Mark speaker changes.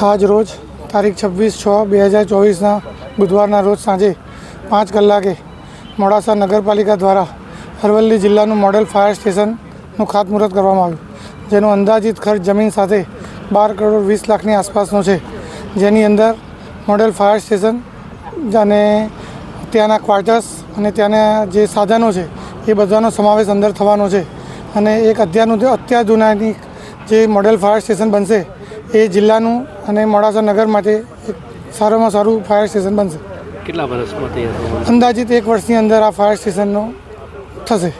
Speaker 1: આજ રોજ તારીખ છવ્વીસ છ બે હજાર ચોવીસના બુધવારના રોજ સાંજે પાંચ કલાકે મોડાસા નગરપાલિકા દ્વારા અરવલ્લી જિલ્લાનું મોડેલ ફાયર સ્ટેશનનું ખાતમુહૂર્ત કરવામાં આવ્યું, જેનો અંદાજિત ખર્ચ જમીન સાથે બાર કરોડ વીસ લાખની આસપાસનો છે. જેની અંદર મોડેલ ફાયર સ્ટેશન અને ત્યાંના ક્વાર્ટર્સ અને ત્યાંના જે સાધનો છે, એ બધાનો સમાવેશ અંદર થવાનો છે. અને એક અત્યારનું અત્યાધુનાની જે મોડેલ ફાયર સ્ટેશન બનશે એ જિલ્લાનું અને મોડાસા નગર માટે એક સારામાં સારું ફાયર સ્ટેશન બનશે.
Speaker 2: કેટલા વર્ષમાં
Speaker 1: અંદાજિત એક વર્ષની અંદર આ ફાયર સ્ટેશનનો થશે.